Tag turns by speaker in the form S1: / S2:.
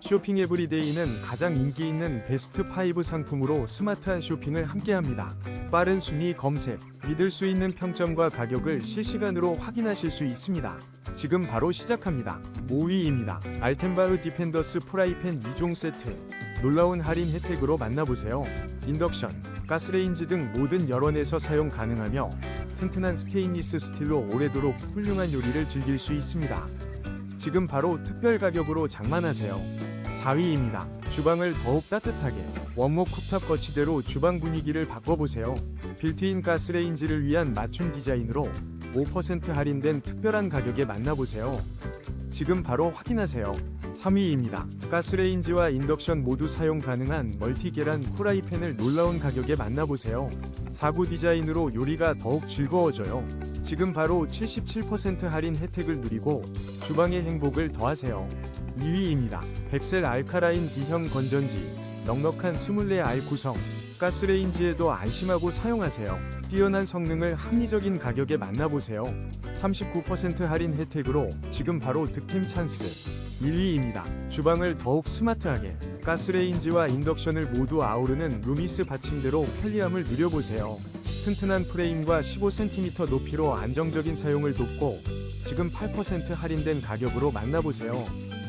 S1: 쇼핑 에브리데이는 가장 인기 있는 베스트 5 상품으로 스마트한 쇼핑을 함께합니다. 빠른 순위 검색, 믿을 수 있는 평점과 가격을 실시간으로 확인하실 수 있습니다. 지금 바로 시작합니다. 5위입니다. 알텐바흐 디펜더스 프라이팬 2종 세트. 놀라운 할인 혜택으로 만나보세요. 인덕션, 가스레인지 등 모든 여론에서 사용 가능하며 튼튼한 스테인리스 스틸로 오래도록 훌륭한 요리를 즐길 수 있습니다. 지금 바로 특별 가격으로 장만하세요. 4위입니다. 주방을 더욱 따뜻하게 원목 쿡탑 거치대로 주방 분위기를 바꿔보세요. 빌트인 가스레인지를 위한 맞춤 디자인으로 5% 할인된 특별한 가격에 만나보세요. 지금 바로 확인하세요. 3위입니다. 가스레인지와 인덕션 모두 사용 가능한 멀티 계란 후라이팬을 놀라운 가격에 만나보세요. 4구 디자인으로 요리가 더욱 즐거워져요. 지금 바로 77% 할인 혜택을 누리고 주방의 행복을 더하세요. 2위입니다. 백셀 알카라인 D형 건전지 넉넉한 스물네 알 구성 가스레인지에도 안심하고 사용하세요. 뛰어난 성능을 합리적인 가격에 만나보세요. 39% 할인 혜택으로 지금 바로 득템 찬스. 1위입니다. 주방을 더욱 스마트하게 가스레인지와 인덕션을 모두 아우르는 루미스 받침대로 편리함을 누려보세요. 튼튼한 프레임과 15cm 높이로 안정적인 사용을 돕고 지금 8% 할인된 가격으로 만나보세요.